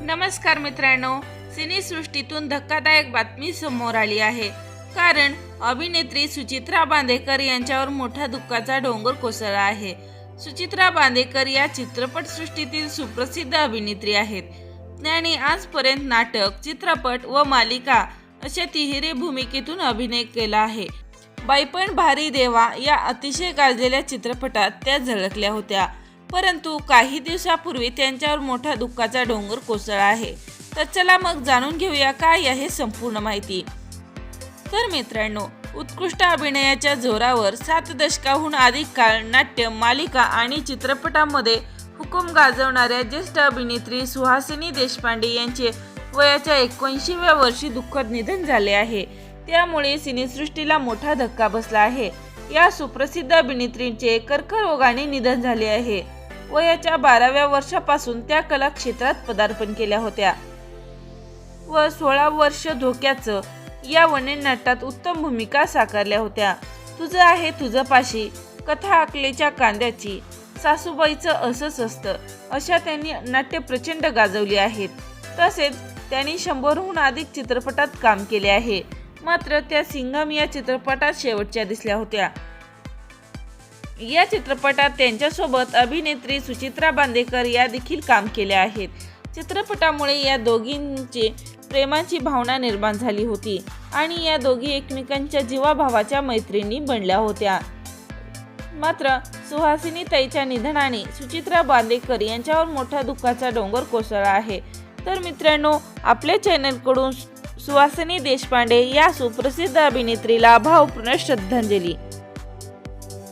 नमस्कार मित्रांनो सिनेसृष्टीतून धक्कादायक बातमी समोर आली आहे. कारण अभिनेत्री सुचित्रा बांदेकर यांच्यावर मोठा दुःखाचा डोंगर कोसळला आहे. सुचित्रा बांदेकर या चित्रपटसृष्टीतील सुप्रसिद्ध अभिनेत्री आहेत. त्यांनी आजपर्यंत नाटक चित्रपट व मालिका अशा तिहेरी भूमिकेतून अभिनय केला आहे. बाईपण भारी देवा या अतिशय गाजलेल्या चित्रपटात त्या झळकल्या होत्या. परंतु काही दिवसापूर्वी त्यांच्यावर मोठा दुःखाचा डोंगर कोसळला आहे. तर चला मग जाणून घेऊया काय आहे संपूर्ण माहिती. तर मित्रांनो उत्कृष्ट अभिनयाच्या जोरावर सात दशकाहून अधिक काळ नाट्य मालिका आणि चित्रपटामध्ये हुकूम गाजवणाऱ्या ज्येष्ठ अभिनेत्री सुहासिनी देशपांडे यांचे वयाच्या एकोणशीव्या वर्षी दुःखद निधन झाले आहे. त्यामुळे सिनेसृष्टीला मोठा धक्का बसला आहे. या सुप्रसिद्ध अभिनेत्रींचे कर्करोगाने निधन झाले आहे. वयाच्या बाराव्या वर्षापासून त्या कला क्षेत्रात पदार्पण केल्या होत्या. व सोळा वर्ष धोक्याचं या वन्यनाटात उत्तम भूमिका साकारल्या होत्या. तुझं आहे तुझं पाशी कथा आकलेच्या कांद्याची सासूबाईचं असंच असतं अशा त्यांनी नाट्य प्रचंड गाजवली आहेत. तसेच त्यांनी शंभरहून अधिक चित्रपटात काम केले आहे. मात्र त्या सिंघम या चित्रपटात शेवटच्या दिसल्या होत्या. या चित्रपटात त्यांच्यासोबत अभिनेत्री सुचित्रा बांदेकर या देखील काम केल्या आहेत. चित्रपटामुळे या दोघींचे प्रेमाची भावना निर्माण झाली होती आणि या दोघी एकमेकांच्या जीवाभावाच्या मैत्रिणी बनल्या होत्या. मात्र सुहासिनी ताईच्या निधनाने सुचित्रा बांदेकर यांच्यावर मोठ्या दुःखाचा डोंगर कोसळला आहे. तर मित्रांनो आपल्या चॅनलकडून सुहासिनी देशपांडे या सुप्रसिद्ध अभिनेत्रीला भावपूर्ण श्रद्धांजली.